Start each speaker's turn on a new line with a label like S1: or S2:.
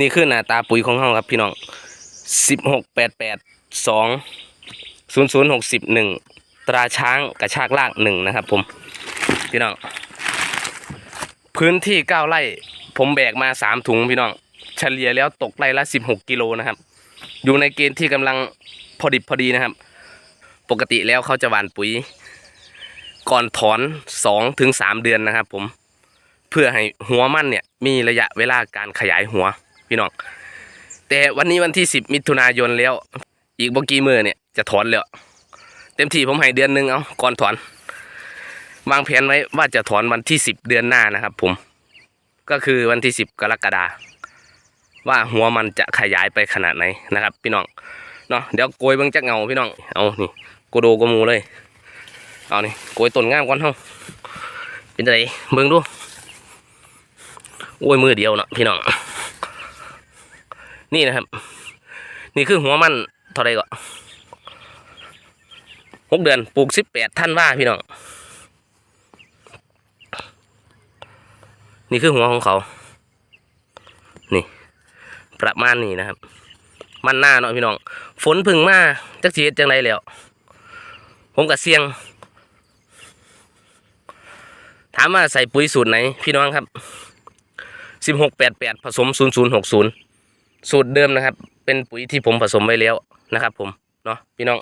S1: นี่คือหน้าตาปุ๋ยของเฮาครับพี่น้องสิบหกแปดแปดสองศูนย์ศูนย์หกสิบหนึ่งตราช้างกระชากลากหนึ่งนะครับผมพี่น้อง พื้นที่เก้าไร่ ผมแบกมาสามถุงพี่น้อง เฉลี่ยแล้วตกไร่ละสิบหกกิโลนะครับ อยู่ในเกณฑ์ที่กำลังพอดิบพอดีนะครับ ปกติแล้วเขาจะหว่านปุ๋ย ก่อนถอนสองถึงสามเดือนนะครับผม เพื่อให้หัวมันเนี่ยมีระยะเวลาการขยายหัว พี่น้อง แต่วันนี้วันที่สิบมิถุนายนแล้ว อีกบกี่มือเนี่ยจะถอนแล้ว เต็มที่ผมให้เดือนหนึ่งเอาก่อนถอน วางแผนไว้ว่าจะถอนวันที่สิบเดือนหน้านะครับ ผม ก็คือวันที่สิบกรกฎาว่าหัวมันจะขยายไปขนาดไหนนะครับ พี่น้องเนาะเดี๋ยวโกยเบิ่งจักเงาพี่น้องเอานี่โกโดโกมูเลยเอานี่โกยต้นงามก่อนเฮาเป็นไรเบิ่งดูโอ้ยมือเดียวเนาะพี่น้อง นี่นะครับ นี่คือหัวมันเท่าไรก็หกเดือนปลูกสิบแปดท่านว่าพี่น้อง นี่คือหัวของเขา นี่ ประมาณนี้นะครับ มันหน้าเนาะพี่น้อง ฝนพึ่งมาจักสีเฮ็ดจังไรแล้ว ผมกับเสียง ถามว่าใส่ปุ๋ยสูตรไหน พี่น้องครับสิบหกแปดแปดผสมศูนย์ศูนย์หกศูนย์ สูตรเดิมนะครับ เป็นปุ๋ยที่ผมผสมไว้แล้วนะครับ ผมเนาะพี่น้อง